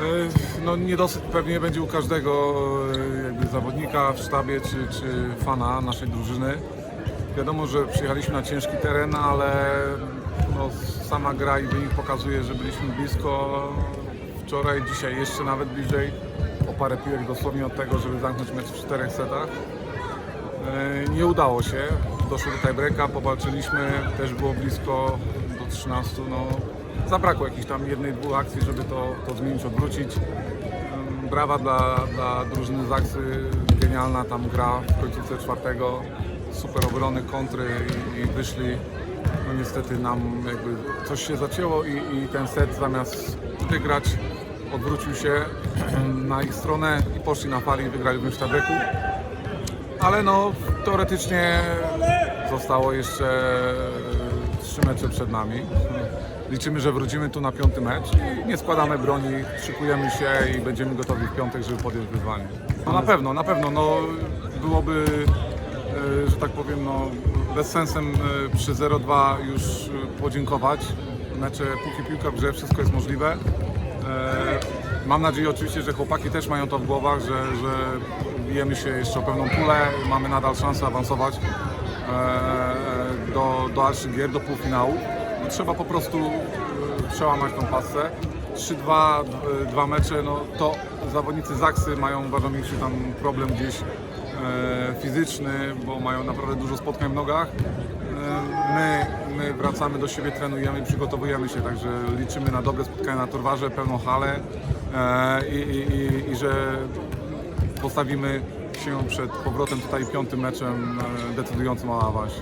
E, No niedosyt pewnie będzie u każdego e, jakby zawodnika w sztabie czy, czy fana naszej drużyny. Wiadomo, że przyjechaliśmy na ciężki teren, ale no, sama gra i wynik pokazuje, że byliśmy blisko wczoraj, dzisiaj jeszcze nawet bliżej. O parę piłek dosłownie od tego, żeby zamknąć mecz w czterech setach. E, Nie udało się, doszło do tiebreaka, powalczyliśmy, też było blisko do 13. No, zabrakło jakichś tam jednej, dwóch akcji, żeby to, to zmienić, odwrócić. Brawa dla, dla drużyny Zaksy, genialna tam gra w końcówce czwartego, super obrony, kontry i, i wyszli. No niestety nam jakby coś się zacięło i, i ten set zamiast wygrać odwrócił się na ich stronę i poszli na fali i wygrali w tiebreaku. Ale no, teoretycznie zostało jeszcze trzy mecze przed nami. Liczymy, że wrócimy tu na piąty mecz i nie składamy broni, szykujemy się i będziemy gotowi w piątek, żeby podjąć wyzwanie. No na pewno, na pewno, no byłoby, e, że tak powiem, no bez sensem e, przy 0-2 już e, podziękować. Mecze, póki piłka grze, wszystko jest możliwe. Mam nadzieję oczywiście, że chłopaki też mają to w głowach, że, że bijemy się jeszcze o pewną pulę, mamy nadal szansę awansować do, do dalszych gier, do półfinału. Trzeba po prostu e, przełamać tą pasę. 3-2, d- dwa mecze, no to zawodnicy Zaksy mają uważam większy tam problem gdzieś e, fizyczny, bo mają naprawdę dużo spotkań w nogach. E, My, my wracamy do siebie, trenujemy przygotowujemy się, także liczymy na dobre spotkania na Torwarze, pełną halę e, i, i, i, i że postawimy się przed powrotem tutaj piątym meczem e, decydującym o awansie.